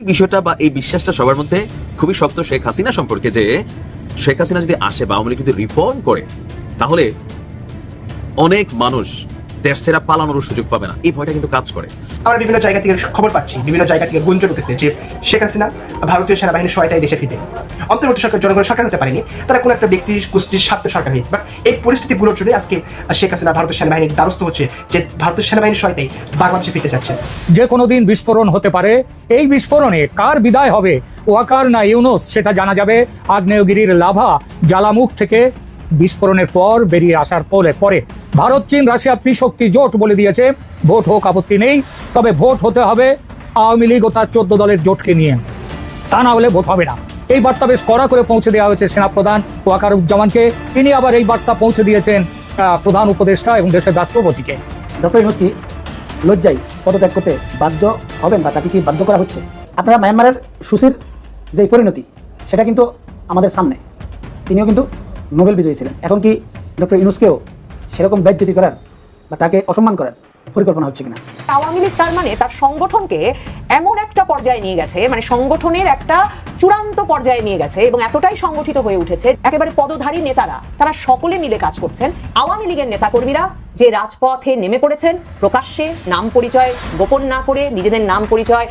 বিষয়টা বা এই বিশ্বাসটা সবার মধ্যে খুবই শক্ত শেখ হাসিনা সম্পর্কে যে শেখ হাসিনা যদি আসে বা আওয়ামী লীগ যদি রিফর্ম করে, তাহলে অনেক মানুষ দেশ ছেড়া পালানোর সুযোগ পাবে না। এই ভয়টা কিন্তু কাজ করে। আমরা বিভিন্ন জায়গা থেকে খবর পাচ্ছি বিভিন্ন জায়গা থেকে গুঞ্জন উঠেছে যে শেখ হাসিনা ভারতীয় সেনাবাহিনীর সহায়তায় দেশে ফিরবে। অন্তর্বর্তী সরকার জনগণের সরকার হতে পারেনি তারা কোনো একটা ব্যক্তির গোষ্ঠীর স্বার্থ সরকার হয়েছে। বাট এই পরিস্থিতিগুলোর জন্য আজকে শেখ হাসিনা ভারতীয় সেনাবাহিনীর দ্বারস্থ হচ্ছে যে ভারতীয় সেনাবাহিনীর সহায়তায় বাংলাদেশে ফিরতে যাচ্ছে। যে কোনো দিন বিস্ফোরণ হতে পারে। এই বিস্ফোরণে কার বিদায় হবে? ওয়াকার না ইউনুস সেটা জানা যাবে। আগ্নেয়গিরির লাভা জ্বালামুখ থেকে বিস্ফোরণের পর বেরিয়ে আসার পরে পরে ভারত, চীন, রাশিয়া ত্রিশক্তি জোট বলে দিয়েছে, ভোট হোক, আপত্তি নেই। তবে ভোট হতে হবে আওয়ামী লীগ ও তার চোদ্দ দলের জোটকে নিয়ে। তা না হলে ভোট হবে না। এই বার্তা বেশ কড়া করে পৌঁছে দেওয়া হয়েছে সেনাপ্রধান ওয়াকারুজ্জামানকে। তিনি আবার এই বার্তা পৌঁছে দিয়েছেন প্রধান উপদেষ্টা এবং দেশের রাষ্ট্রপতিকে। ডক্টর কি লজ্জায় পদত্যাগ করতে বাধ্য হবেন বা তাকে কি বাধ্য করা হচ্ছে? আপনারা মায়ানমারের সুশীর যে পরিণতি, সেটা কিন্তু আমাদের সামনে। তিনিও কিন্তু নোবেল বিজয়ী ছিলেন। এখন কি ডক্টর ইউনুসকেও সেরকম ব্যাজ্যতি করার বা তাকে অসম্মান করার পরিকল্পনা হচ্ছে কিনা? আওয়ামী লীগ তার মানে তার সংগঠনকে এমন একটা পর্যায়ে নিয়ে গেছে মানে সংগঠনের একটা চূড়ান্ত পর্যায়ে নিয়ে গেছে এবং এতটাই সংগঠিত হয়ে উঠেছে, একেবারে পদধারী নেতারা, তারা সকলে মিলে কাজ করছেন। আওয়ামী লীগের নেতাকর্মীরা যে রাজপথে নেমে পড়েছেন, প্রকাশ্যে নাম পরিচয়, গোপন না করে নিজেদের নাম পরিচয়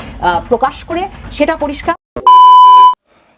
প্রকাশ করে সেটা পরিষ্কার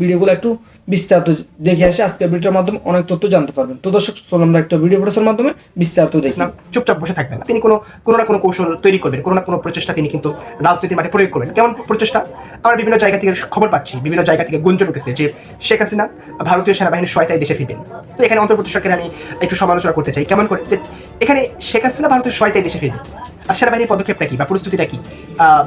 ভিডিওগুলো একটু বিস্তারিত দেখে আসে। আজকের ভিডিওর মাধ্যমে অনেক তথ্য জানতে পারবেন। তো দর্শক, চলুন আমরা একটা ভিডিও প্রচারের মাধ্যমে বিস্তারিত দেখি। চুপচাপ বসে থাকবেন তিনি কোনো কোনো না কোনো কৌশল তৈরি করবেন, কোনো না কোনো প্রচেষ্টা তিনি কিন্তু রাজনীতির মাঠে প্রয়োগ করবেন। কেমন প্রচেষ্টা? আমরা বিভিন্ন জায়গা থেকে খবর পাচ্ছি, বিভিন্ন জায়গা থেকে গুঞ্জন উঠেছে যে শেখ হাসিনা ভারতীয় সেনাবাহিনীর সহায়তায় দেশে ফিরবেন। তো এখানে অন্তর্বর্তী সরকারের আমি একটু সমালোচনা করতে চাই। কেমন করে? এখানে শেখ হাসিনা ভারতের সহায়তায় দেশে ফিরবেন। আর সেনাবাহিনীর পদক্ষেপটা কি বা প্রস্তুতিটা কি?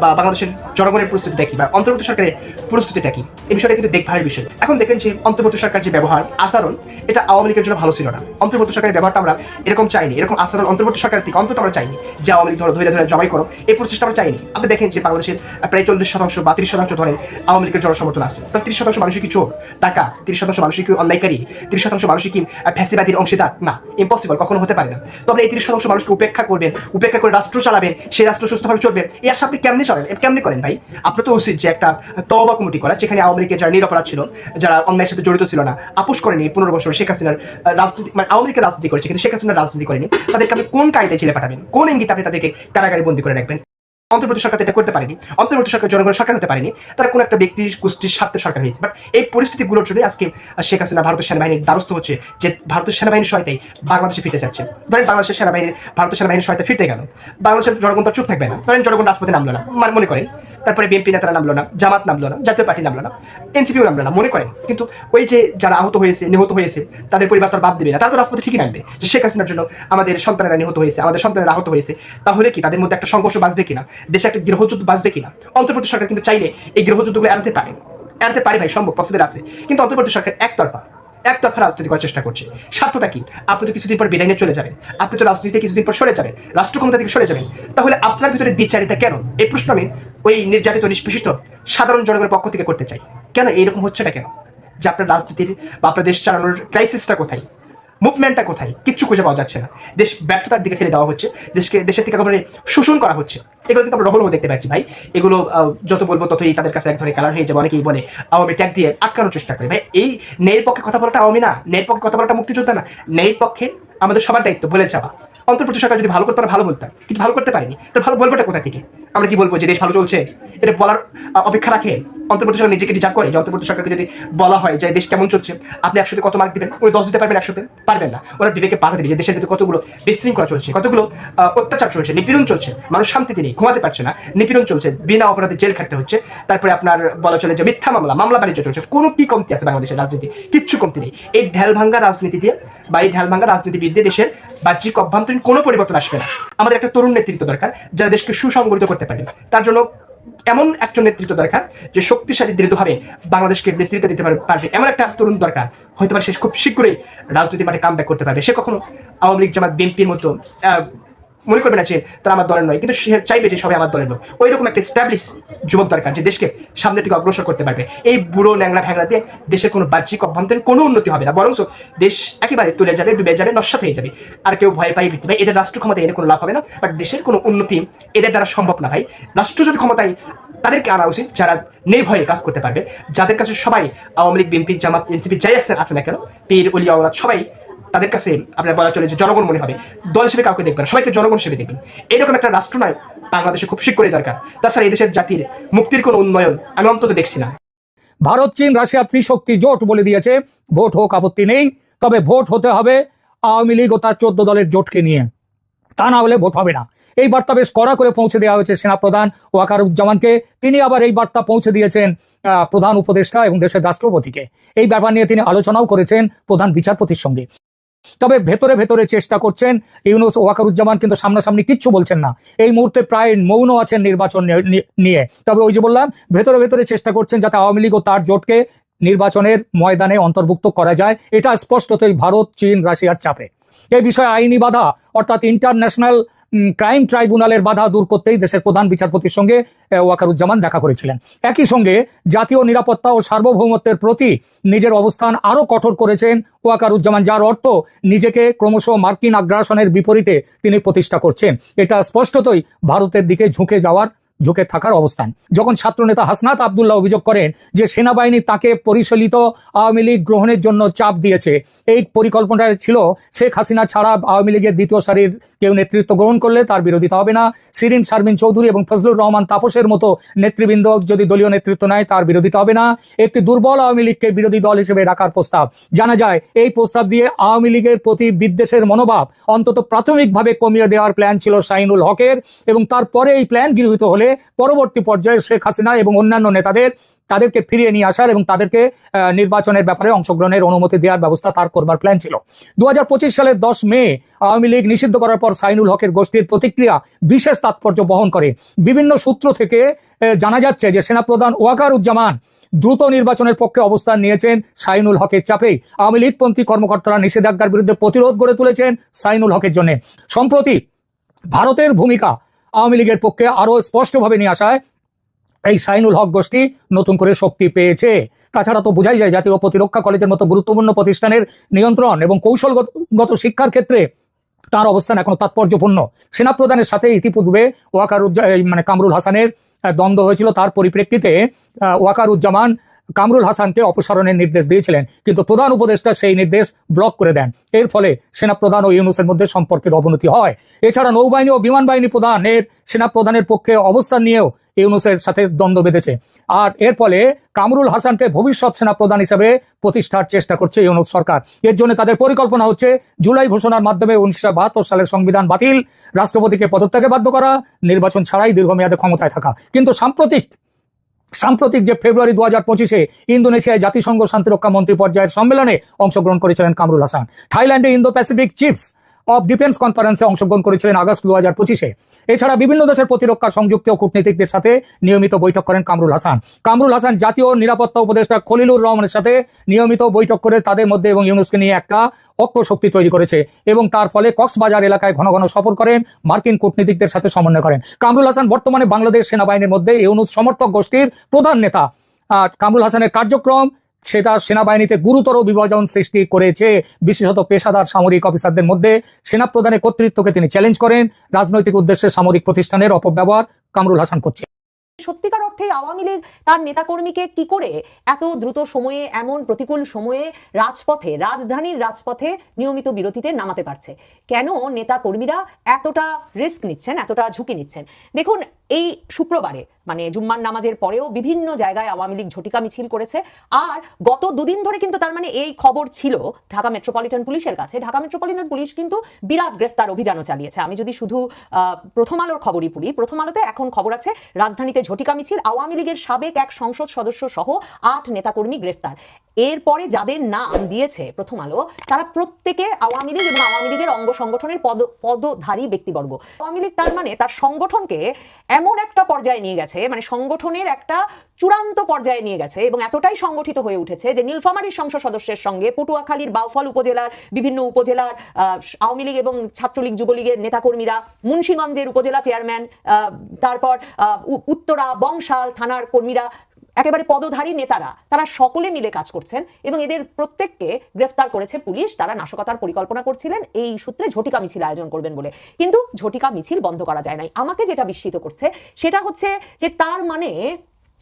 বা বাংলাদেশের জনগণের প্রস্তুতিটা কি বা অন্তর্বর্তী সরকারের প্রস্তুতিটা কি? এই বিষয়টা কিন্তু দেখভালের বিষয়। এখন দেখেন যে অন্তর্বর্তী সরকার যে ব্যবহার, আচরণ, এটা আওয়ামী লীগের জন্য ভালো ছিল না। অন্তর্বর্তী সরকারের ব্যবহারটা আমরা এরকম চাইনি। এরকম আচরণ অন্তর্বর্তী সরকারের থেকে অন্তত আমরা চাইনি যে আওয়ামী লীগ ধরো ধরে ধরে জবাই করো। এই প্রচেষ্টা আমরা চাইনি। আপনি দেখেন যে বাংলাদেশের প্রায় চল্লিশ শতাংশ বা তিরিশ শতাংশ ধরেন আওয়ামী লীগের জনসমর্থন আছে। তার তিরিশ শতাংশ মানুষই কি চোর টাকা তিরিশ শতাংশ মানুষই কি অন্যায়কারী? তিরিশ শতাংশ মানুষই কি ফ্যাসিবাদীর অংশীদার? না ইম্পসিবল কখনো হতে পারে না। তবে এই তিরিশ শতাংশ মানুষকে উপেক্ষা করবেন, উপেক্ষা করে রাষ্ট্র চালাবেন সেই রাষ্ট্র সুস্থভাবে চলবে। এই আশা আপনি কেমনি চলেন কেমনি করেন ভাই? আপনার তো উচিত যে একটা তবা কমিটি করা, যেখানে আওয়ামী লীগের যারা নিরপরাধ ছিল, যারা অন্যায়ের সাথে জড়িত ছিল না, আপোষ করেনি পনেরো বছর শেখ হাসিনার রাজনীতি মানে আওয়ামী লীগের রাজনীতি করেছে, কিন্তু শেখ হাসিনার রাজনীতি করেনি। তাদেরকে আপনি কোন কায়দায় ছেলে পাঠাবেন? কোন ইঙ্গিত আপনি তাদেরকে কারাগারে বন্দী করে রাখবেন? অন্তর্বর্তী সরকার এটা করতে পারেনি, অন্তর্বর্তী সরকার জনগণের সরকার হতে পারেনি, তারা কোনো একটা ব্যক্তির গোষ্ঠীর স্বার্থের সরকার হয়েছে। বাট এই পরিস্থিতিগুলোর জন্য আজকে শেখ হাসিনা ভারতের সেনাবাহিনীর দ্বারস্থ হচ্ছে, যে ভারতের সেনাবাহিনীর সহায়তায় বাংলাদেশে ফিরতে যাচ্ছে ধরেন বাংলাদেশের সেনাবাহিনীর, ভারতের সেনাবাহিনীর সহায়তা ফিরতে গেল। বাংলাদেশের জনগণ তো চুপ থাকবে না। ধরেন জনগণ রাজপথে নামলো না। মানে মনে করেন, তারপরে বিএনপি নেতারা নামলো না, জামাত নামলো না, জাতীয় পার্টি নামলো না এনসিপিও নামলো না, মনে করেন। কিন্তু ওই যে যারা আহত হয়েছে, নিহত হয়েছে, তাদের পরিবার তার বাদ দেবে না। তারা তো রাজপথে ঠিকই নামবে। যে শেখ হাসিনার জন্য আমাদের সন্তানেরা নিহত হয়েছে, আমাদের সন্তানেরা আহত হয়েছে, তাহলে কি তাদের মধ্যে একটা সংঘর্ষ বাঁচবে কিনা? দেশে একটা গৃহযুদ্ধ বাঁচবে কিনা? অন্তর্বর্তী সরকার কিন্তু চাইলে এই গৃহযুদ্ধগুলো এড়াতে পারে। এড়াতে পারে ভাই, সম্ভব পসিবল আছে। কিন্তু অন্তর্বর্তী সরকার একতরফা একতরফা রাজনীতি করার চেষ্টা করছে। স্বার্থটা কি? আপনি তো কিছুদিন পর বিদায় নিয়ে চলে যাবেন। আপনি তো রাজনীতিতে কিছুদিন পর সরে যাবেন রাষ্ট্র ক্ষমতা থেকে সরে যাবেন। তাহলে আপনার ভিতরে দ্বিচারিতা কেন? এই প্রশ্ন আমি ওই নির্যাতিত, নিষ্পেষিত, সাধারণ জনগণের পক্ষ থেকে করতে চাই। কেন এইরকম হচ্ছেটা কেন? যে আপনার রাজনীতির বা আপনার দেশ চালানোর ক্রাইসিসটা কোথায়? মুভমেন্টটা কোথায়? কিচ্ছু খুঁজে পাওয়া যাচ্ছে না। দেশ ব্যর্থতার দিকে ঠেলে দেওয়া হচ্ছে। দেশকে দেশের থেকে একেবারে শোষণ করা হচ্ছে। এগুলো কিন্তু আমরা রহলও দেখতে পাচ্ছি ভাই। এগুলো যত বলব ততই তাদের কাছে এক ধরনের কালার হয়ে যাবে। অনেকেই বলে আওয়ামী ট্যাগ দিয়ে আটকানোর চেষ্টা করে। ভাই, এই ন্যায়ের পক্ষে কথা বলাটা আওয়ামী না। ন্যায়ের পক্ষে কথা বলাটা মুক্তিযোদ্ধা না। ন্যায়ের পক্ষে আমাদের সবার দায়িত্ব বলে যাওয়া। অন্তর্বর্তী সরকার যদি ভালো করতে পারে, ভালো বলতাম কিন্তু ভালো করতে পারেনি তো ভালো বলবোটা কোথা থেকে? আমরা কি বলব যে দেশ ভালো চলছে? এটা বলার অপেক্ষা রাখে। অন্তর্বর্তী সরকার নিজেকে ডিজার্ভ করে। যে অন্তর্বর্তী সরকারকে যদি বলা হয় যে দেশ কেমন চলছে, আপনি একশোতে কত মার্ক দিবেন? উনি দশ দিতে পারবেন একশোতে? পারবেন না। ওরা বিবেকে বাধা দিবে যে দেশের ভিতরে কতগুলো বিশৃঙ্খলা চলছে, কতগুলো অত্যাচার চলছে, নিপীড়ন চলছে। মানুষ শান্তিতে নেই, ঘুমাতে পারছে না, নিপীড়ন চলছে, বিনা অপরাধে জেল খাটতে হচ্ছে। তারপরে আপনার বলা চলে যে মিথ্যা মামলা মামলা বাণিজ্য চলছে। কোনো কি কমতি আছে বাংলাদেশের রাজনীতি? কিচ্ছু কমতি নেই। এই ঢেল ভাঙ্গা রাজনীতি দিয়ে বা এই ঢেল ভাঙ্গা রাজনীতিবিদ দিয়ে দেশের বাহ্যিক অভ্যন্তরীণ কোনো পরিবর্তন আসবে না। আমাদের একটা তরুণ নেতৃত্ব দরকার, যারা দেশকে সুসংগঠিত করতে পারে তার জন্য এমন একজন নেতৃত্ব দরকার, যে শক্তিশালী, দৃঢ়ভাবে বাংলাদেশকে নেতৃত্ব দিতে পারবে। এমন একটা তরুণ দরকার, হয়তো পারে সে খুব শীঘ্রই রাজনীতি মাঠে কাম করতে পারবে। সে কখনো আওয়ামী লীগ, জামাত বিএনপির মতো মনে করবে না যে তারা আমার দলের নয়, কিন্তু সে চাইবে যে সবাই আমার দলের লোক ওই রকম একটা স্ট্যাবলিশ যুবক দরকার যে দেশকে সামনের দিকে অগ্রসর করতে পারবে। এই বুড়ো ন্যাংলা ভ্যাংলা দিয়ে দেশের কোনো বাহ্যিক অভ্যন্তরীণ কোনো উন্নতি হবে না বরং দেশ একেবারে তুলে যাবে, ডুবে যাবে নস্বাত হয়ে যাবে। আর কেউ ভয় পাই বৃত্তি পাই এদের রাষ্ট্র ক্ষমতা এনে কোনো লাভ হবে না বাট দেশের কোনো উন্নতি এদের দ্বারা সম্ভব না, ভাই। রাষ্ট্র যদি ক্ষমতায়, তাদেরকে আনা উচিত যারা নির্ভয়ে কাজ করতে পারবে। যাদের কাছে সবাই আওয়ামী লীগ, বিএনপি, জামাত, এনসিপি, যাই আছে আছে না কেন, পীর উলিয়া সবাই তাদের কাছে আপনার বলা চলে যে জনগণ মনে হবে। দল হিসেবে কাউকে দেখবেন সবাইকে জনগণ হিসেবে দেখবেন। এরকম একটা রাষ্ট্র নয়, বাংলাদেশে খুব শীঘ্রই দরকার। তাছাড়া এই দেশের জাতির মুক্তির কোনো উন্নয়ন আমি অন্তত দেখছি না। ভারত, চীন, রাশিয়া, ত্রিশক্তি জোট বলে দিয়েছে, ভোট হোক আপত্তি নেই, তবে ভোট হতে হবে আওয়ামী লীগ ও তার চোদ্দ দলের জোটকে নিয়ে। তা না হলে ভোট হবে না। এই বার্তা বেশ কড়া করে পৌঁছে দেওয়া হয়েছে সেনাপ্রধান ওয়াকারুজ্জামানকে। তিনি আবার এই বার্তা পৌঁছে দিয়েছেন প্রধান উপদেষ্টা এবং দেশের রাষ্ট্রপতিকে। এই ব্যাপার নিয়ে তিনি আলোচনাও করেছেন প্রধান বিচারপতির সঙ্গে। তবে ভেতরে ভেতরে চেষ্টা করছেন ইউনুস ওয়াকারুজ্জামান, কিন্তু সামনাসামনি কিচ্ছু বলছেন না। এই মুহূর্তে প্রায় মৌন আছেন নির্বাচন নিয়ে- তবে ওই যে বললাম, ভেতরে ভেতরে চেষ্টা করছেন যাতে আওয়ামী লীগ ও তার জোটকে নির্বাচনের ময়দানে অন্তর্ভুক্ত করা যায়। এটা স্পষ্টতই ভারত, চীন, রাশিয়ার চাপে। এই বিষয়ে আইনি বাধা, অর্থাৎ ইন্টারন্যাশনাল ক্রাইম ট্রাইব্যুনালের বাধা দূর করতেই দেশের প্রধান বিচারপতির সঙ্গে ওয়াকারুজ্জামান দেখা করেছিলেন। একই সঙ্গে জাতীয় নিরাপত্তা ও সার্বভৌমত্বের প্রতি নিজের অবস্থান আরও কঠোর করেছেন ওয়াকারুজ্জামান, যার অর্থ নিজেকে ক্রমশ মার্কিন আগ্রাসনের বিপরীতে তিনি প্রতিষ্ঠা করছেন। এটা স্পষ্টতই ভারতের দিকে ঝুঁকে যাওয়ার ঝুঁকে থাকার অবস্থান। যখন ছাত্রনেতা হাসনাত আবদুল্লাহ অভিযোগ করেন যে সেনাবাহিনী তাকে পরিচালিত আওয়ামী লীগ গ্রহণের জন্য চাপ দিয়েছে, এই পরিকল্পনাটা ছিল শেখ হাসিনা ছাড়া আওয়ামী লীগের দ্বিতীয় সারির কেউ নেতৃত্ব গ্রহণ করলে তার বিরোধিতা হবে না। সিরিন শারমিন চৌধুরী এবং ফজলুর রহমান তাপসের মতো নেতৃবৃন্দ যদি দলীয় নেতৃত্ব নেয়, তার বিরোধিতা হবে না। একটি দুর্বল আওয়ামী লীগকে বিরোধী দল হিসেবে রাখার প্রস্তাব। জানা যায়, এই প্রস্তাব দিয়ে আওয়ামী লীগের প্রতি বিদ্বেষের মনোভাব অন্তত প্রাথমিকভাবে কমিয়ে দেওয়ার প্ল্যান ছিল শাহিনুল হকের এবং তারপরে এই প্ল্যান গৃহীত হলে পরবর্তী পর্যায়ে শেখ হাসিনা এবং অন্যান্য নেতাদের তাদেরকে ফিরিয়ে নিয়ে আসার এবং তাদেরকে নির্বাচনের ব্যাপারে অংশগ্রহণের অনুমতি দেওয়ার ব্যবস্থা তার করবার প্ল্যান ছিল। দু সালের দশ মে আওয়ামী লীগ নিষিদ্ধ করার পর সাইনুল হকের গোষ্ঠীর প্রতিক্রিয়া বিশেষ তাৎপর্য বহন করে। বিভিন্ন সূত্র থেকে জানা যাচ্ছে যে সেনাপ্রধান ওয়াকার উজ্জামান দ্রুত নির্বাচনের পক্ষে অবস্থান নিয়েছেন সাইনুল হকের চাপেই। আওয়ামী লীগপন্থী কর্মকর্তারা নিষেধাজ্ঞার বিরুদ্ধে প্রতিরোধ গড়ে তুলেছেন সাইনুল হকের জন্য। সম্প্রতি ভারতের ভূমিকা আওয়ামী লীগের পক্ষে আরও স্পষ্টভাবে নিয়ে আসায় এই সাইনুল হক গোষ্ঠী নতুন করে শক্তি পেয়েছে। তাছাড়া তো বোঝাই যায় জাতীয় প্রতিরক্ষা কলেজের মতো গুরুত্বপূর্ণ প্রতিষ্ঠানের নিয়ন্ত্রণ এবং কৌশলগত শিক্ষার ক্ষেত্রে তার অবস্থান এখনও তাৎপর্যপূর্ণ। সেনা সেনাপ্রধানের সাথে ইতিপূর্বে ওয়াকারুজ্জা এই মানে কামরুল হাসানের দ্বন্দ্ব হয়েছিল। তার পরিপ্রেক্ষিতে ওয়াকারুজ্জামান কামরুল হাসানকে অপসারণের নির্দেশ দিয়েছিলেন, কিন্তু প্রধান উপদেষ্টা সেই নির্দেশ ব্লক করে দেন। এর ফলে সেনাপ্রধান ও ইউনুসের মধ্যে সম্পর্কের অবনতি হয়। এছাড়া নৌবাহিনী ও বিমান বাহিনী প্রধানের, সেনাপ্রধানের পক্ষে অবস্থান নিয়েও ইউনুসের সাথে দ্বন্দ্ব বেঁধেছে। আর এর ফলে কামরুল হাসানকে ভবিষ্যৎ সেনাপ্রধান হিসেবে প্রতিষ্ঠার চেষ্টা করছে ইউনুস সরকার। এর জন্য তাদের পরিকল্পনা হচ্ছে জুলাই ঘোষণার মাধ্যমে উনিশশো বাহাত্তর সালের সংবিধান বাতিল, রাষ্ট্রপতিকে পদত্যাগে বাধ্য করা, নির্বাচন ছাড়াই দীর্ঘমেয়াদে ক্ষমতায় থাকা। কিন্তু সাম্প্রতিক সাম্প্রতিক যে ফেব্রুয়ারি দু হাজার পঁচিশে ইন্দোনেশিয়ায় জাতিসংঘ শান্তিরক্ষা মন্ত্রী পর্যায়ের সম্মেলনে অংশগ্রহণ করেছিলেন কামরুল হাসান। থাইল্যান্ডে Indo Pacific chiefs of defence কনফারেন্সে অংশগ্রহণ করেছিলেন আগস্ট দু হাজার পঁচিশে। এছাড়া বিভিন্ন দেশের প্রতিরক্ষা, সংযুক্ত ও কূটনীতিকদের সাথে নিয়মিত বৈঠক করেন কামরুল হাসান। কামরুল হাসান জাতীয় নিরাপত্তা উপদেষ্টা খলিলুর রহমানের সাথে নিয়মিত বৈঠক করে তাদের মধ্যে এবং ইউনুসকে নিয়ে একটা ঐক্য শক্তি তৈরি করেছে এবং তার ফলে কক্সবাজার এলাকায় ঘন ঘন সফর করেন, মার্কিন কূটনীতিকদের সাথে সমন্বয় করেন। কামরুল হাসান বর্তমানে বাংলাদেশ সেনাবাহিনীর মধ্যে ইউনুস সমর্থক গোষ্ঠীর প্রধান নেতা। কামরুল হাসানের কার্যক্রম সেটা সেনাবাহিনীতে গুরুতর বিভাজন সৃষ্টি করেছে। বিশেষত পেশাদার সামরিক অফিসারদের মধ্যে সেনা সেনাপ্রধানের কর্তৃত্বকে তিনি চ্যালেঞ্জ করেন। রাজনৈতিক উদ্দেশ্যে সামরিক প্রতিষ্ঠানের অপব্যবহার কামরুল হাসান করছে। সত্যিকার অর্থে আওয়ামী লীগ তার নেতাকর্মীকে কি করে এত দ্রুত সময়ে, এমন প্রতিকূল সময়ে রাজপথে, রাজধানীর রাজপথে নিয়মিত বিরতিতে নামাতে পারছে? কেন নেতা কর্মীরা এতটা রিস্ক নিচ্ছেন, এতটা ঝুঁকি নিচ্ছেন? দেখুন এই শুক্রবারে মানে জুম্মার নামাজের পরেও বিভিন্ন জায়গায় আওয়ামী লীগ ঝটিকা মিছিল করেছে। আর গত দুদিন ধরে কিন্তু তার মানে এই খবর ছিল ঢাকা মেট্রোপলিটন পুলিশের কাছে। ঢাকা মেট্রোপলিটন পুলিশ কিন্তু বিরাট গ্রেফতার অভিযানও চালিয়েছে। আমি যদি শুধু প্রথম আলোর খবরই পড়ি, প্রথম আলোতে এখন খবর আছে রাজধানীতে ঝটিকা মিছিল, আওয়ামী লীগের সাবেক এক সংসদ সদস্য সহ আট নেতাকর্মী গ্রেফতার। এরপরে যাদের নাম দিয়েছে প্রথম আলো, তারা প্রত্যেকে আওয়ামী লীগ এবং আওয়ামী লীগের অঙ্গ সংগঠনের পদ, পদধারী ব্যক্তিবর্গ। আওয়ামী লীগ তার মানে তার সংগঠনকে এমন একটা পর্যায়ে নিয়ে গেছে মানে সংগঠনের একটা চূড়ান্ত পর্যায়ে নিয়ে গেছে এবং এতটাই সংগঠিত হয়ে উঠেছে যে নীলফামারীর সংসদ সদস্যের সঙ্গে পটুয়াখালীর বাউফল উপজেলার বিভিন্ন উপজেলার আওয়ামী লীগ এবং ছাত্রলীগ যুবলীগের নেতাকর্মীরা, মুন্সিগঞ্জের উপজেলা চেয়ারম্যান তারপর উত্তরা বংশাল থানার কর্মীরা একেবারে পদধারী নেতারা, তারা সকলে মিলে কাজ করছেন এবং এদের প্রত্যেককে গ্রেফতার করেছে পুলিশ, তারা নাশকতার পরিকল্পনা করছিলেন, এই সূত্রে ঝটিকা মিছিল আয়োজন করবেন বলে। কিন্তু ঝটিকা মিছিল বন্ধ করা যায় নাই। আমাকে যেটা বিস্মিত করছে, সেটা হচ্ছে যে তার মানে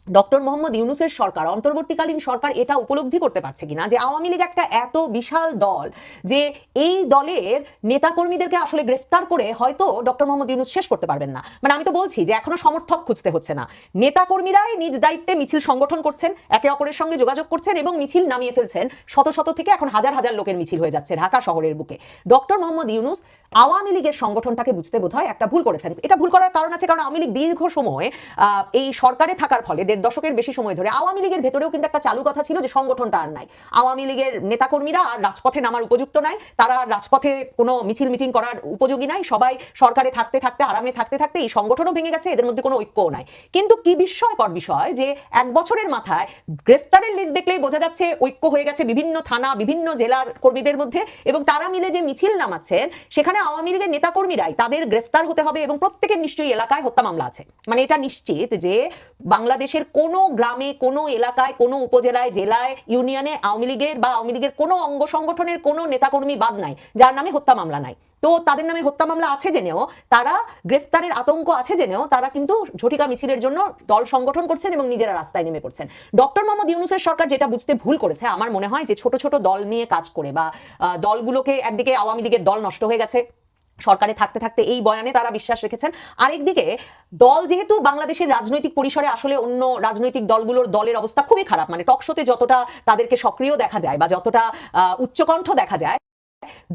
ডক্টর মোহাম্মদ ইউনুসের সরকার, অন্তর্বর্তীকালীন সরকার এটা উপলব্ধি করতে পারছে কিনা? যে আওয়ামী লীগ একটা এত বিশাল দল যে এই দলের নেতাকর্মীদেরকে আসলে গ্রেফতার করে হয়তো ডক্টর মোহাম্মদ ইউনুস শেষ করতে পারবেন না। মানে আমি তো বলছি যে এখনও সমর্থক খুঁজতে হচ্ছে না। নেতাকর্মীরাই নিজ দায়িত্বে মিছিল সংগঠন করছেন, একে অপরের সঙ্গে যোগাযোগ করছেন এবং মিছিল নামিয়ে ফেলছেন। শত শত থেকে এখন হাজার হাজার লোকের মিছিল হয়ে যাচ্ছে ঢাকা শহরের বুকে। ডক্টর মোহাম্মদ ইউনুস আওয়ামী লীগের সংগঠনটাকে বুঝতে বোধ একটা ভুল করেছেন। এটা ভুল করার কারণ আছে কারণ আওয়ামী লীগ দীর্ঘ সময় এই সরকারে থাকার ফলে দেড় দশকের বেশি সময় ধরে আওয়ামী লীগের ভেতরেও কিন্তু একটা চালু কথা ছিল যে সংগঠনটা আর নাই। আওয়ামী লীগের নেতাকর্মীরা আর রাজপথে নামার উপযুক্ত নাই। তারা রাজপথে কোনো মিছিল মিটিং করার উপযোগী নাই। সবাই সরকারে থাকতে থাকতে, আরামে থাকতে থাকতে এই সংগঠনও ভেঙে গেছে, এদের মধ্যে কোনো ঐক্যও নাই। কিন্তু কি বিস্ময়কর বিষয় যে এক বছরের মাথায় গ্রেফতারের লিস্ট দেখলেই বোঝা যাচ্ছে ঐক্য হয়ে গেছে বিভিন্ন থানা, বিভিন্ন জেলার কর্মীদের মধ্যে এবং তারা মিলে যে মিছিল নামাচ্ছেন, সেখানে আওয়ামী লীগের নেতাকর্মীরাই তাদের গ্রেফতার হতে হবে এবং প্রত্যেকের নিশ্চয়ই এলাকায় হত্যা মামলা আছে। মানে এটা নিশ্চিত যে বাংলাদেশের কোনো গ্রামে, কোনো এলাকায়, কোনো উপজেলায়, জেলায়, ইউনিয়নে আওয়ামী লীগের বা আওয়ামী লীগের কোনো অঙ্গ সংগঠনের কোনো নেতাকর্মী বাদ নাই, যার নামে হত্যা মামলা নাই। তো তাদের নামে হত্যা মামলা আছে জেনেও, তারা গ্রেফতারের আতঙ্ক আছে জেনেও, তারা কিন্তু ঝটিকা মিছিলের জন্য দল সংগঠন করছেন এবং নিজেরা রাস্তায় নেমে পড়ছেন। ডক্টর মোহাম্মদ ইউনুসের সরকার যেটা বুঝতে ভুল করেছে, আমার মনে হয় যে ছোট ছোট দল নিয়ে কাজ করে বা দলগুলোকে একদিকে আওয়ামী লীগের দল নষ্ট হয়ে গেছে সরকারে থাকতে থাকতে এই বয়ানে তারা বিশ্বাস রেখেছেন। আরেকদিকে, দল যেহেতু বাংলাদেশের রাজনৈতিক পরিসরে আসলে অন্য রাজনৈতিক দলগুলোর দলের অবস্থা খুবই খারাপ মানে টকশোতে যতটা তাদেরকে সক্রিয় দেখা যায় বা যতটা উচ্চকণ্ঠ দেখা যায়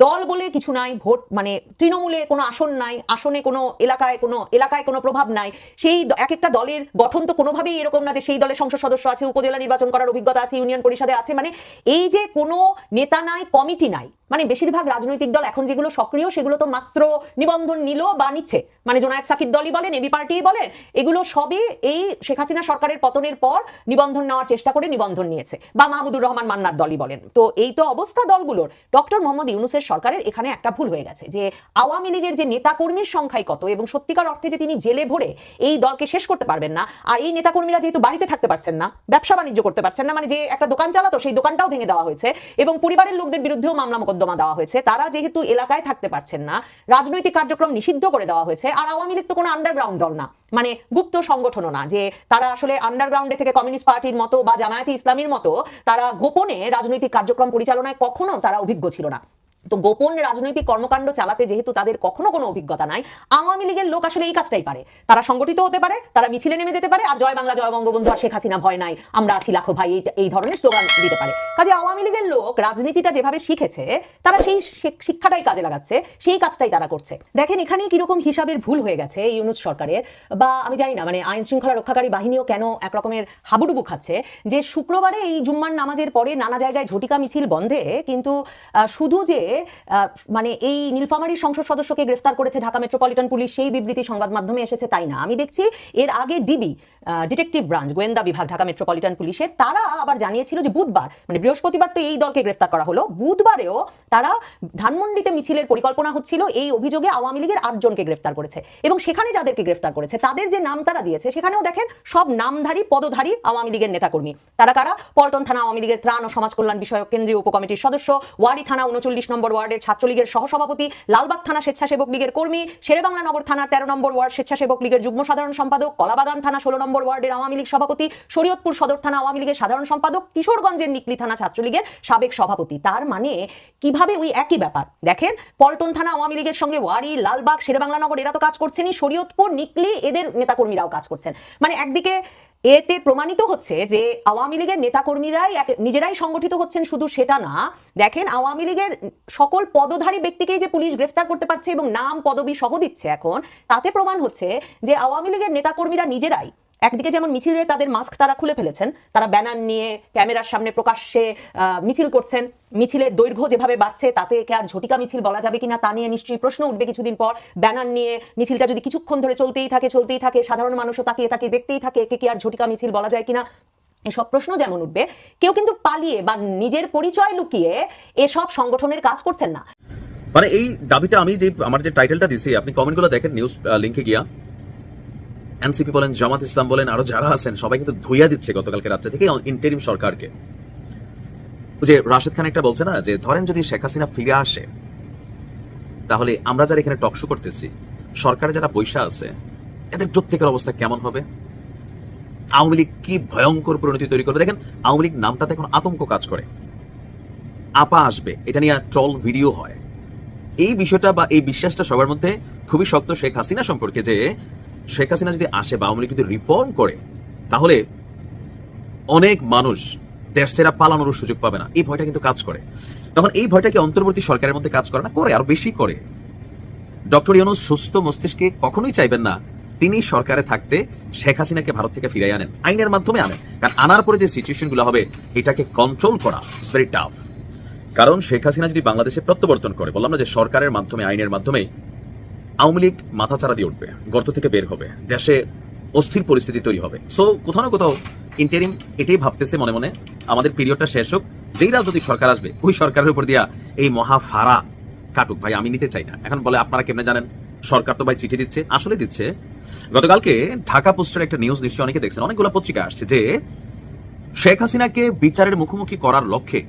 দল বলে কিছু নাই, ভোট মানে তৃণমূলে কোনো আসন নাই, আসনে কোনো এলাকায় কোনো এলাকায় কোনো প্রভাব নাই। সেই এক একটা দলের গঠন তো কোনোভাবেই এরকম না যে সেই দলের সংসদ সদস্য আছে, উপজেলা নির্বাচন করার অভিজ্ঞতা আছে, ইউনিয়ন পরিষদে আছে। মানে এই যে কোনো নেতা নাই, কমিটি নাই মানে বেশিরভাগ রাজনৈতিক দল এখন যেগুলো সক্রিয় সেগুলো তো মাত্র নিবন্ধন নিল বা নিচ্ছে। মানে জোনায়েদ সাকির দলই বলেন, এবি পার্টি বলেন, এগুলো সবই এই শেখ হাসিনা সরকারের পতনের পর নিবন্ধন নেওয়ার চেষ্টা করে নিবন্ধন নিয়েছে। বা মাহমুদুর রহমান মান্নার দলই বলেন। তো এই তো অবস্থা দলগুলোর। ডক্টর মোহাম্মদ ইউনুসের সরকারের এখানে একটা ভুল হয়ে গেছে যে আওয়ামী লীগের যে নেতাকর্মীর সংখ্যাই কত এবং সত্যিকার অর্থে যে তিনি জেলে ভরে এই দলকে শেষ করতে পারবেন না, আর এই নেতাকর্মীরা যেহেতু বাড়িতে থাকতে পারছেন না, ব্যবসা বাণিজ্য করতে পারছেন না মানে যে একটা দোকান চালাতো সেই দোকানটাও ভেঙে দেওয়া হয়েছে এবং পরিবারের লোকদের বিরুদ্ধেও মামলা মোকদ্দমা দেওয়া হয়েছে, তারা যেহেতু এলাকায় থাকতে পারছেন না, রাজনৈতিক কার্যক্রম নিষিদ্ধ করে দেওয়া হয়েছে, আর আওয়ামী লীগ তো কোনো আন্ডারগ্রাউন্ড দল না মানে গুপ্ত সংগঠনও না, যে তারা আসলে আন্ডারগ্রাউন্ডে থেকে কমিউনিস্ট পার্টির মতো বা জামায়াতে ইসলামীর মতো তারা গোপনে রাজনৈতিক কার্যক্রম পরিচালনায় কখনো তারা অভিজ্ঞ ছিল না। তো গোপন রাজনৈতিক কর্মকাণ্ড চালাতে যেহেতু তাদের কখনো কোনো অভিজ্ঞতা নাই, আওয়ামী লীগের লোক আসলে এই কাজটাই পারে। তারা সংগঠিত হতে পারে, তারা মিছিলে নেমে যেতে পারে, আর জয় বাংলা, জয় বঙ্গবন্ধু আর শেখ হাসিনা ভয় নাই। আমরা আছি, লাখো ভাই, এই- ধরনের স্লোগান দিতে পারে। কাজে আওয়ামী লীগের লোক রাজনীতিটা যেভাবে শিখেছে, তারা সেই শিক্ষাটাই কাজে লাগাচ্ছে, সেই কাজটাই তারা করছে। দেখেন এখানে কীরকম হিসাবের ভুল হয়ে গেছে ইউনুস সরকারের, বা আমি জানি না মানে আইন শৃঙ্খলা রক্ষাকারী বাহিনীও কেন একরকমের হাবুডুবু খাচ্ছে যে শুক্রবারে এই জুম্মার নামাজের পরে নানা জায়গায় ঝটিকা মিছিল বন্ধে, কিন্তু শুধু যে মানে এই নীলফামারীর সংসদ সদস্যকে গ্রেফতার করেছে ঢাকা মেট্রোপলিটন পুলিশ, সেই বিবৃতি সংবাদ মাধ্যমে এসেছে তাই না? আমি দেখছি এর আগে ডিবি ডিটেকটিভ ব্রাঞ্চ গোয়েন্দা বিভাগ, ঢাকা মেট্রোপলিটন পুলিশের তারা আবার জানিয়েছিল যে বুধবার মানে বৃহস্পতিবার তো এই দলকে গ্রেফতার করা হলো, বুধবারেও তারা ধানমন্ডিতে মিছিলের পরিকল্পনা হচ্ছিল, এই অভিযোগে আওয়ামী লীগের আটজনকে গ্রেফতার করেছে। এবং সেখানে যাদেরকে গ্রেফতার করেছে, তাদের যে নাম তারা দিয়েছে, সেখানেও দেখেন সব নামধারী, পদধারী আওয়ামী লীগের নেতাকর্মী। তারা কারা? পল্টন থানা আওয়ামী লীগের ত্রাণ ও সমাজ কল্যাণ বিষয়ক কেন্দ্রীয় উপকমিটির সদস্য, ওয়ারি থানা উনচল্লিশ নম্বর ওয়ার্ডের ছাত্রলীগের সহসভাপতি, লালবাগ থানা স্বেচ্ছাসেবক লীগের কর্মী, শেরেবাংলা নগর থানার তেরো নম্বর ওয়ার্ড স্বেচ্ছাসেবক লীগের যুগ্ম সাধারণ সম্পাদক, কলাবাগান থানা ষোলো নম্বর ওয়ার্ডের আওয়ামী লীগ সভাপতি, শরীয়তপুর সদর থানা আওয়ামী লীগের সাধারণ সম্পাদক কিশোরগঞ্জের নিকলি থানা ছাত্রলীগের সাবেক সভাপতি। তার মানে কীভাবে ওই একই ব্যাপার? দেখেন, পল্টন থানা আওয়ামী লীগের সঙ্গে ওয়ারি, লালবাগ শেরেবাংলা নগর এরা তো কাজ করছেনই, শরীয়তপুর, নিকলি এদের নেতাকর্মীরাও কাজ করছেন। মানে একদিকে এতে প্রমাণিত হচ্ছে যে আওয়ামী লীগের নেতাকর্মীরাই নিজেরাই সংগঠিত হচ্ছেন শুধু সেটা না, দেখেন আওয়ামী লীগের সকল পদধারী ব্যক্তিকেই যে পুলিশ গ্রেফতার করতে পারছে এবং নাম, পদবি সহ দিচ্ছে এখন, তাতে প্রমাণ হচ্ছে যে আওয়ামী লীগের নেতাকর্মীরা নিজেরাই একদিকে যেমন মিছিলে তাদের মাস্ক তারা খুলে ফেলেছেন, তারা ব্যানার নিয়ে ক্যামেরার সামনে প্রকাশ্যে মিছিল করছেন। মিছিলের দৈর্ঘ্য যেভাবে বাড়ছে, তাতে একে আর ঝটিকা মিছিল বলা যাবে কিনা তা নিয়ে নিশ্চয়ই প্রশ্ন উঠবে কিছুদিন পর। ব্যানার নিয়ে মিছিলটা যদি কিছুক্ষণ ধরে চলতেই থাকে চলতেই থাকে, সাধারণ মানুষও তাকিয়ে তাকে দেখতেই থাকে একে কি আর ঝটিকা মিছিল বলা যায় কিনা, এসব প্রশ্ন যেমন উঠবে, কেউ কিন্তু পালিয়ে বা নিজের পরিচয় লুকিয়ে এসব সংগঠনের কাজ করছেন না। মানে এই দাবিটা আমি যে, আমার যে টাইটেলটা দিছি, আপনি কমেন্টগুলো দেখেন নিউজ লিংকে গিয়া। এনসিপি বলেন, জামাত ইসলাম বলেন, আরও যারা আছেন, সবাই কিন্তু ধুইয়া দিচ্ছে গতকালকে রাত্রে থেকে ইন্টারিম সরকারকে। যে রাশেদ খান একটা বলছে না, যে ধরেন যদি শেখ হাসিনা ফিরে আসে, তাহলে আমরা যারা এখানে টকশো করতেছি, সরকারে যারা পয়সা আছে, এদের প্রত্যেকের অবস্থা কেমন হবে? আওয়ামী লীগ কি ভয়ঙ্কর পরিণতি তৈরি করবে? দেখেন, আওয়ামী লীগ নামটাতে এখন আতঙ্ক কাজ করে। আপা আসবে, এটা নিয়ে ট্রল ভিডিও হয়। এই বিষয়টা বা এই বিশ্বাসটা সবার মধ্যে খুবই শক্ত শেখ হাসিনা সম্পর্কে যে শেখ হাসিনা যদি আসে বা আওয়ামী যদি রিফর্ম করে, তাহলে অনেক মানুষ দেশ ছেড়া পালানোর সুযোগ পাবে না। এই ভয়টা কিন্তু কাজ করে। তখন এই ভয়টা কি অন্তর্বর্তী সরকারের মধ্যে কাজ করে না? করে, আরও বেশি করে। ডক্টর ইউনুস সুস্থ মস্তিষ্কে কখনোই চাইবেন না তিনি সরকারে থাকতে শেখ হাসিনাকে ভারত থেকে ফিরাই আনেন, আইনের মাধ্যমে আনেন। কারণ আনার পরে যে সিচুয়েশনগুলো হবে, এটাকে কন্ট্রোল করা ইটস ভেরি টাফ কারণ শেখ হাসিনা যদি বাংলাদেশে প্রত্যাবর্তন করে, বললাম না যে সরকারের মাধ্যমে, আইনের মাধ্যমে আওয়ামী লীগ মাথাচাড়া দিয়ে উঠবে, গর্ত থেকে বের হবে, দেশে অস্থির পরিস্থিতি তৈরি হবে। সো কোথাও না কোথাও ইন্টারিম এটাই ভাবতেছে মনে মনে। আমাদের পিরিয়ডটা শেষ হোক। যেই রাজনৈতিক সরকার আসবে, ওই সরকারের উপর দিয়া এই মহা ফাড়া কাটুক। ভাই, আমি নিতে চাই না। এখন বলে আপনারা কেমনে জানেন? সরকার তো ভাই চিঠি দিচ্ছে, আসলে দিচ্ছে। গতকালকে ঢাকা পোস্টের একটা নিউজ নিশ্চয়ই অনেকে দেখছেন। অনেকগুলো পত্রিকা আসছে যে শেখ হাসিনাকে বিচারের মুখোমুখি করার লক্ষ্যে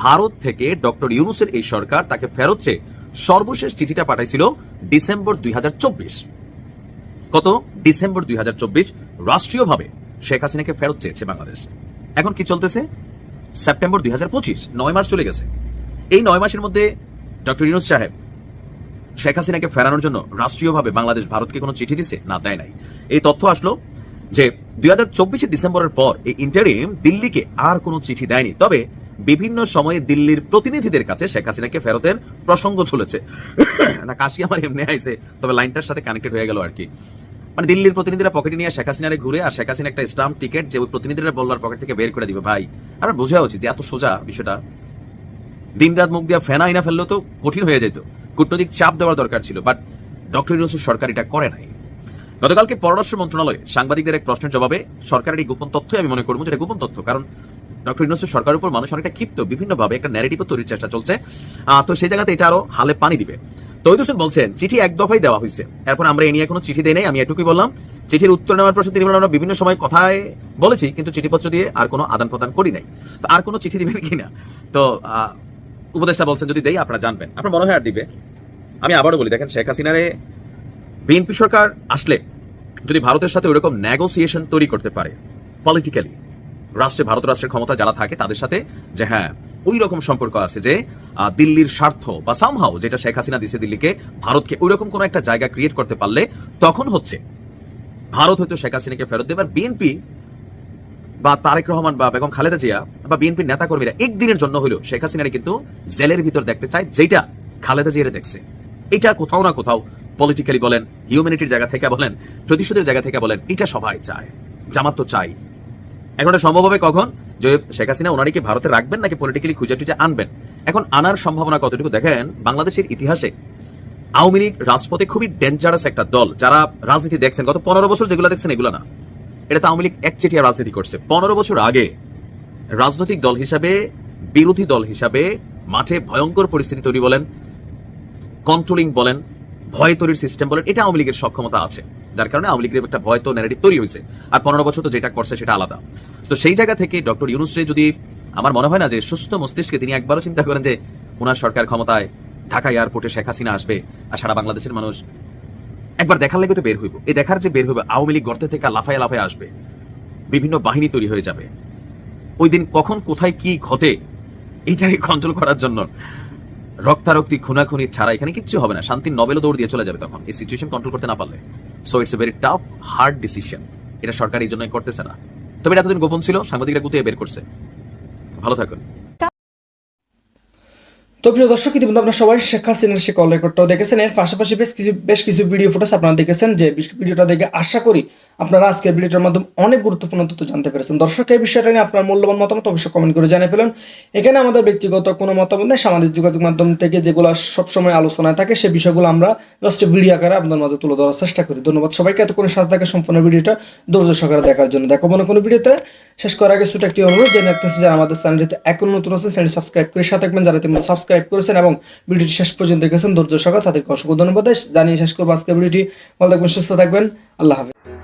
ভারত থেকে ডক্টর ইউনুসের এই সরকার তাকে ফেরত চেয়ে সর্বশেষ চিঠিটা পাঠাইছিল ডিসেম্বর দুই কত? ডিসেম্বর দুই রাষ্ট্রীয়ভাবে শেখ হাসিনাকে ফেরত চেয়েছে বাংলাদেশ। এখন কি চলতেছে? সেপ্টেম্বর দুই নয় মাস চলে গেছে। এই নয় মাসের মধ্যে ডক্টর ইউনুস সাহেব শেখ হাসিনাকে ফেরানোর জন্য রাষ্ট্রীয়ভাবে বাংলাদেশ ভারতকে কোনো চিঠি দিছে? না, দেয় নাই। এই তথ্য আসলো যে দুই হাজার চব্বিশে ডিসেম্বরের পর এই ইন্টারিম দিল্লিকে আর কোনো চিঠি দেয়নি। তবে বিভিন্ন সময়ে দিল্লির প্রতিনিধিদের কাছে শেখ হাসিনাকে ফেরতের প্রসঙ্গ তুলেছে। না, কাশি আমার এমনি আইছে, তবে লাইনটার সাথে কানেক্টেড হয়ে গেল আর কি। মানে দিল্লির প্রতিনিধিরা পকেটে নিয়ে শেখ হাসিনারে ঘুরে আর শেখ হাসিনা একটা স্টাম্প টিকিট যে ওই প্রতিনিধিরা বলবার পকেট থেকে বের করে দিবে, ভাই। আমরা বোঝা উচিত যে এত সোজা বিষয়টা। দিন রাত মুখ দিয়ে ফেনা আইনা ফেললেও তো কঠিন হয়ে যেত কূটনৈতিক চাপ দেওয়ার দরকার ছিল বাট ডক্টর ইউনুসের সরকার এটা করে নাই। গতকালকে পররাষ্ট্র মন্ত্রণালয়ে সাংবাদিকদের এক প্রশ্নের জবাবে সরকারের এই গোপন তথ্যই আমি মনে করব যেটা গোপন তথ্য, কারণ ডক্টর ইউনুসের সরকারের উপর মানুষ অনেকটা ক্ষিপ্ত, বিভিন্নভাবে একটা ন্যারেটিভও তৈরির চেষ্টা চলছে। তো সেই জায়গাতে এটা আরও হালে পানি দিবে। তৈদ হোসেন বলছেন, চিঠি এক দফাই দেওয়া হয়েছে। এরপর আমরা এ নিয়ে কোনো চিঠি দেই নাই, আমি এটুকুই বললাম। চিঠির উত্তর নেওয়ার প্রশ্ন তিনি আমরা বিভিন্ন সময় কথায় বলেছি, কিন্তু চিঠিপত্র দিয়ে আর কোনো আদান প্রদান করি নাই। তো আর কোনো চিঠি দিবেন কিনা? তো উপদেষ্টা বলছেন, যদি দেই, আপনারা জানবেন। আপনার মনে হয় আর দিবে? আমি আবারও বলি, দেখেন, শেখ হাসিনারে বিএনপি সরকার আসলে যদি ভারতের সাথে ওইরকম নেগোসিয়েশন তৈরি করতে পারে পলিটিক্যালি রাষ্ট্রে, ভারত রাষ্ট্রের ক্ষমতা যারা থাকে, তাদের সাথে যে হ্যাঁ ওই রকম সম্পর্ক আছে যে দিল্লির স্বার্থ বা সামহাও যেটা শেখ হাসিনা দিছে দিল্লিকে, ভারতকে ওই রকম কোনো একটা জায়গা ক্রিয়েট করতে পারলে তখন হচ্ছে ভারত হয়তো শেখ হাসিনাকে ফেরত দেবে। আর বিএনপি বা তারেক রহমান বা বেগম খালেদা জিয়া বা বিএনপির নেতা কর্মীরা একদিনের জন্য হলেও শেখ হাসিনারে কিন্তু জেলের ভিতর দেখতে চায় যেটা খালেদা জিয়ারে দেখছে। এটা কোথাও না কোথাও পলিটিক্যালি বলেন হিউম্যানিটির জায়গা থেকে বলেন, প্রতিশোধের জায়গা থেকে বলেন, এটা সবাই চায়। জামাত তো চাই এখন এটা সম্ভব হবে কখন? যে শেখ হাসিনা ওনারিকে ভারতে রাখবেন নাকি পলিটিক্যালি খুঁজে টুজে আনবেন? এখন আনার সম্ভাবনা কতটুকু? দেখেন, বাংলাদেশের ইতিহাসে আওয়ামী লীগ রাজপথে খুবই ডেঞ্জারাস একটা দল, যারা রাজনীতি দেখছেন, গত পনেরো বছর যেগুলো দেখছেন এগুলো না। এটা তো আওয়ামী লীগ একচেটিয়া রাজনীতি করছে। পনেরো বছর আগে রাজনৈতিক দল হিসাবে, বিরোধী দল হিসাবে মাঠে ভয়ঙ্কর পরিস্থিতি তৈরি বলেন কন্ট্রোলিং বলেন, ভয় তৈরির সিস্টেম বলেন, এটা আওয়ামী লীগের সক্ষমতা আছে। যার কারণে আওয়ামী লীগের একটা ভয় তো ন্যারেটিভ তৈরি হয়েছে। আর পনেরো বছর তো যেটা করছে সেটা আলাদা। তো সেই জায়গা থেকে ডক্টর ইউনুসরে যদি আমার মনে হয় না যে সুস্থ মস্তিষ্কে তিনি একবারও চিন্তা করেন যে ওনার সরকার ক্ষমতায় ঢাকা এয়ারপোর্টে শেখ হাসিনা আসবে আর সারা বাংলাদেশের মানুষ একবার দেখার লেগে তো বের হইব। এই দেখার যে বের হইবে, আওয়ামী লীগ গর্তে থেকে লাফায় লাফায় আসবে। বিভিন্ন বাহিনী তৈরি হয়ে যাবে। ওই দিন কখন, কোথায়, কি ঘটে এইটাকে কন্ট্রোল করার জন্য রক্তারক্তি, খুনাখুনি ছাড়া এখানে কিচ্ছু হবে না। শান্তির নবেলও দৌড় দিয়ে চলে যাবে তখন। এই সিচুয়েশন কন্ট্রোল করতে না পারলে। So it's a very tough hard decision এটা সরকার এই জন্যই করতেছে না। তবে এটা এতদিন গোপন ছিল, সাংবাদিকরা গুতিয়ে বের করছে। ভালো থাকুন। তো প্রিয় দর্শক, ইতিমধ্যে আপনারা সবাই শেখ হাসিনার সে কল রেকর্ডটাও দেখেছেন। এর পাশাপাশি বেশ কিছু বেশ কিছু ভিডিও ফুটেজ আপনারা দেখেছেন যে ভিডিওটা দেখে আশা করি আপনারা আজকের ভিডিওটার মাধ্যমে অনেক গুরুত্বপূর্ণ তথ্য জানতে পেরেছেন। দর্শক, এই বিষয়টা নিয়ে আপনার মূল্যবান মতামত অবশ্যই কমেন্ট করে জানিয়ে ফেলুন। এখানে আমাদের ব্যক্তিগত কোনো মতামত নেই। সামাজিক যোগাযোগ মাধ্যম থেকে যেগুলো সবসময় আলোচনায় থাকে সেই বিষয়গুলো আমরা জাস্ট ভিডিও আকারে আপনাদের মাঝে তুলে ধরার চেষ্টা করি। ধন্যবাদ সবাইকে এতক্ষণ সাথে থাকে সম্পূর্ণ ভিডিওটা ধৈর্য সহকারে দেখার জন্য। দেখো, মনে কোনো ভিডিওতে শেষ করার আগে ছোট একটি অনুরোধ জেনে রাখতেছি যারা আমাদের চ্যানেলটিতে এখন নতুন আছে চ্যানেল সাবস্ক্রাইব করে সাথে থাকবেন। যারা ইতিমধ্যে সাবস্ক্রাইব করেছেন এবং ভিডিওটি শেষ পর্যন্ত দেখেছেন। ধৈর্য সকাল তাদেরকে অসংখ্য ধন্যবাদ। জানিয়ে শেষ করব আজকের ভিডিওটি। ভালো থাকবেন, সুস্থ থাকবেন। আল্লাহ হাফিজ।